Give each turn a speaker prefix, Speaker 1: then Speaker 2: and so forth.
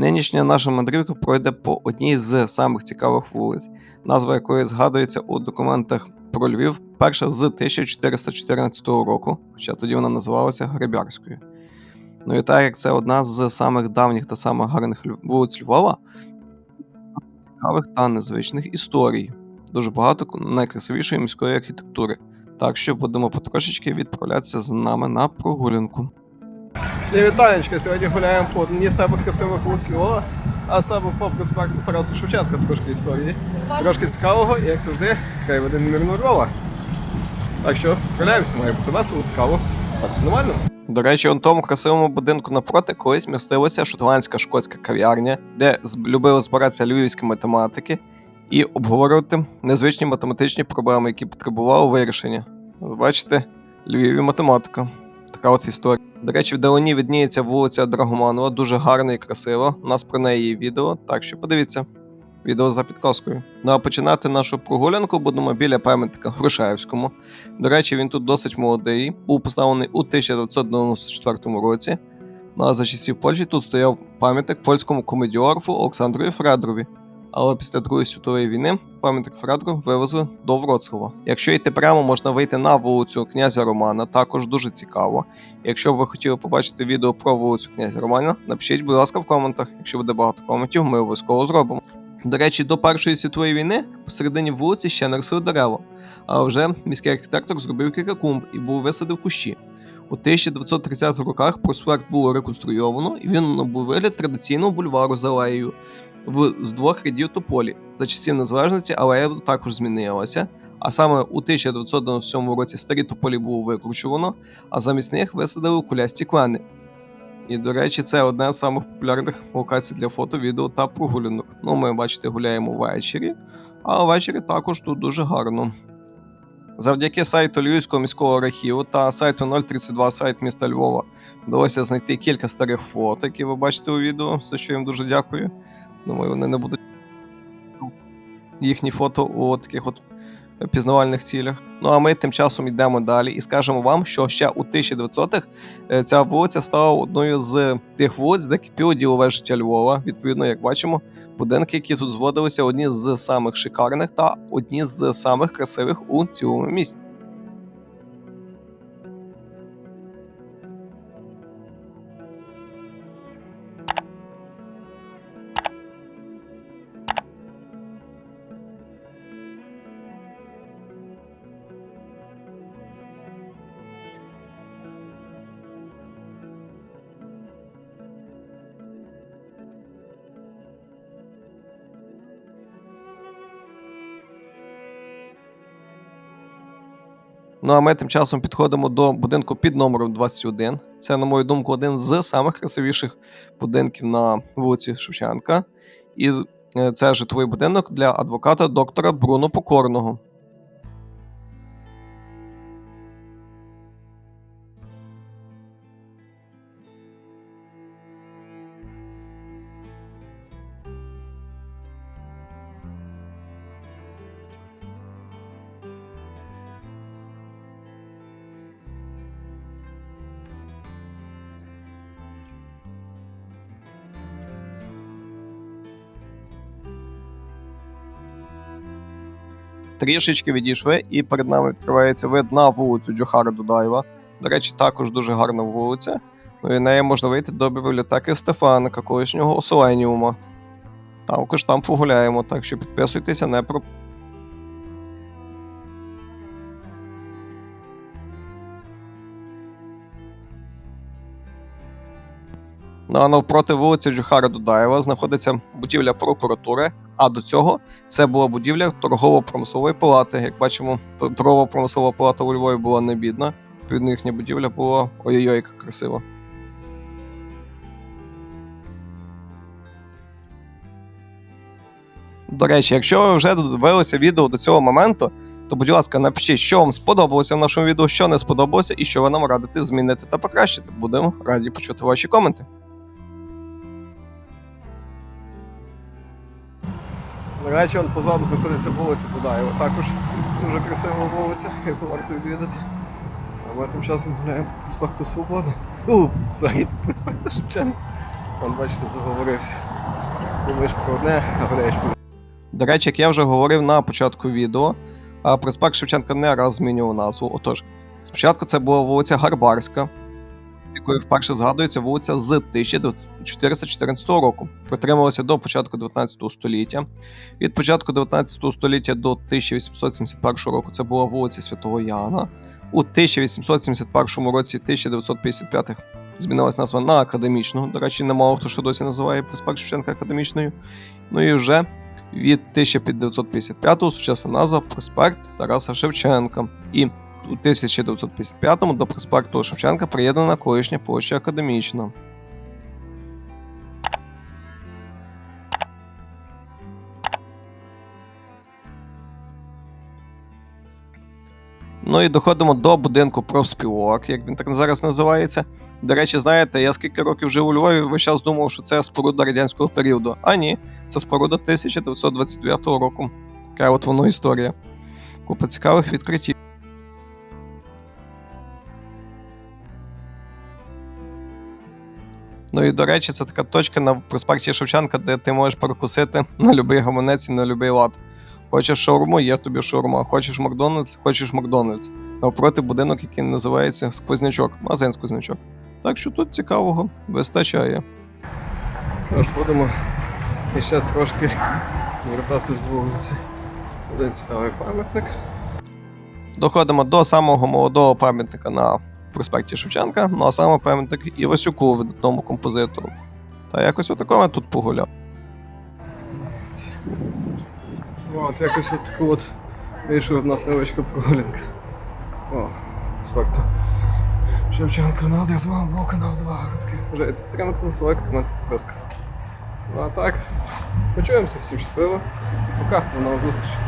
Speaker 1: Нинішня наша мандрівка пройде по одній з самих цікавих вулиць, назва якої згадується у документах про Львів, перша з 1414 року, хоча тоді вона називалася Гребярською. Ну і так як це одна з самих давніх та самих гарних вулиць Львова, цікавих та незвичних історій. Дуже багато найкрасивішої міської архітектури. Так що будемо потрошечки відправлятися з нами на прогулянку.
Speaker 2: Вітанечка, сьогодні гуляємо по з самих красивих вулиць а саме по проспекту Тараса Шевченка, трошки історії. Трошки цікавого, і як завжди, хай один мирно Львова. Так що, гуляємося, має бути весело, цікаво, так нормально.
Speaker 1: До речі, у тому красивому будинку напроти колись містилася шотландська шкотська кав'ярня, де любили збиратися львівські математики і обговорювати незвичні математичні проблеми, які потребували вирішення. Бачите, Львів і математика. Така от історія. До речі, вдалині відніється вулиця Драгоманова, дуже гарна і красива. У нас про неї є відео, так що подивіться. Відео за підказкою. Ну а починати нашу прогулянку будемо біля пам'ятника Грушевському. До речі, він тут досить молодий, був поставлений у 1994 році. Ну а за часів Польщі тут стояв пам'ятник польському комедіографу Олександрові Фредрові. Але після Другої світової війни пам'ятник Фредру вивезли до Вроцлава. Якщо йти прямо, можна вийти на вулицю князя Романа, також дуже цікаво. Якщо ви хотіли побачити відео про вулицю князя Романа, напишіть, будь ласка, в коментах. Якщо буде багато коментів, ми обов'язково зробимо. До речі, до Першої світової війни посередині вулиці ще не дерева, а вже міський архітектор зробив кілька клумб і був висадив кущі. У 1930-х роках проспект було реконструйовано, і він набув вигляд традиційного бульвару з алеєю в, з двох рядів тополі. За часів незалежності алея також змінилася. А саме у 1997 році старі тополі було викручувано, а замість них висадили кулясті клени. І, до речі, це одна з самих популярних локацій для фото, відео та прогулянок. Ну, ми, бачите, гуляємо ввечері, а ввечері також тут дуже гарно. Завдяки сайту Львівського міського архіву та сайту 032 сайт міста Львова вдалося знайти кілька старих фото, які ви бачите у відео, за що їм дуже дякую. Думаю, вони не будуть їхні фото у таких от пізнавальних цілях. Ну а ми тим часом йдемо далі і скажемо вам, що ще у 1900-х е, ця вулиця стала одною з тих вулиць, де кипіло ділове життя Львова. Відповідно, як бачимо, будинки, які тут зводилися, одні з самих шикарних та одні з самих красивих у цілому місті. Ну а ми тим часом підходимо до будинку під номером 21. Це, на мою думку, один з самих красивіших будинків на вулиці Шевченка. І е, це житловий будинок для адвоката доктора Бруно Покорного. Трішечки відійшли, і перед нами відкривається вид на вулицю Джохара Дудаєва. До речі, також дуже гарна вулиця. Ну і нею можна вийти до бібліотеки Стефаника, колишнього Оселеніума. Також там погуляємо, так що підписуйтеся, не про. Ну а навпроти вулиці Джохара Дудаєва знаходиться будівля прокуратури, а до цього це була будівля торгово-промислової палати. Як бачимо, т- торгово-промислова палата у Львові була не бідна. Відповідно, їхня будівля була ой-ой-ой, яка красива. До речі, якщо ви вже додивилися відео до цього моменту, то будь ласка, напишіть, що вам сподобалося в нашому відео, що не сподобалося, і що ви нам радите змінити та покращити. Будемо раді почути ваші коменти.
Speaker 2: Речі, он позаду знаходиться вулиця Будаєва. Також дуже красива вулиця, яку варто відвідати. А ми тим часом гуляємо проспекту Свободи. У, взагалі, проспекту Шевченка. Вон, бачите, заговорився. Думаєш про одне, а гуляєш про
Speaker 1: До речі, як я вже говорив на початку відео, проспект Шевченка не раз змінював назву. Отож, спочатку це була вулиця Гарбарська, якою вперше згадується вулиця з 1414 року. Протрималася до початку 19 століття. Від початку 19 століття до 1871 року це була вулиця Святого Яна. У 1871 році 1955 змінилась назва на академічну. До речі, немало хто що досі називає проспект Шевченка академічною. Ну і вже від 1955-го сучасна назва проспект Тараса Шевченка. І у 1955-му до проспекту Шевченка приєднана колишня площа Академічна. Ну і доходимо до будинку профспілок, як він так зараз називається. До речі, знаєте, я скільки років жив у Львові, весь час думав, що це споруда радянського періоду. А ні, це споруда 1929 року. Така от воно історія. Купа цікавих відкриттів. Ну і до речі, це така точка на проспекті Шевченка, де ти можеш перекусити на будь-який гаманець і на будь-який лад. Хочеш шаурму, є тобі шаурма. Хочеш Макдональдс, хочеш Макдональдс. Навпроти будинок, який називається Сквознячок, магазин Сквознячок. Так що тут цікавого вистачає.
Speaker 2: Тож будемо ще трошки вертати з вулиці. Один цікавий пам'ятник.
Speaker 1: Доходимо до самого молодого пам'ятника на проспекті Шевченка, ну а саме пам'ятник Івасюку, видатному композитору. Та якось отакого я тут погуляв.
Speaker 2: От, якось от таку от вийшла в нас невеличка прогулянка. О, спекту. Шевченко на один з мого боку на два. Бажаєте підтримати нас лайк, комент, підписка. Ну а так, почуємося, всім щасливо. Пока, до нових зустрічей.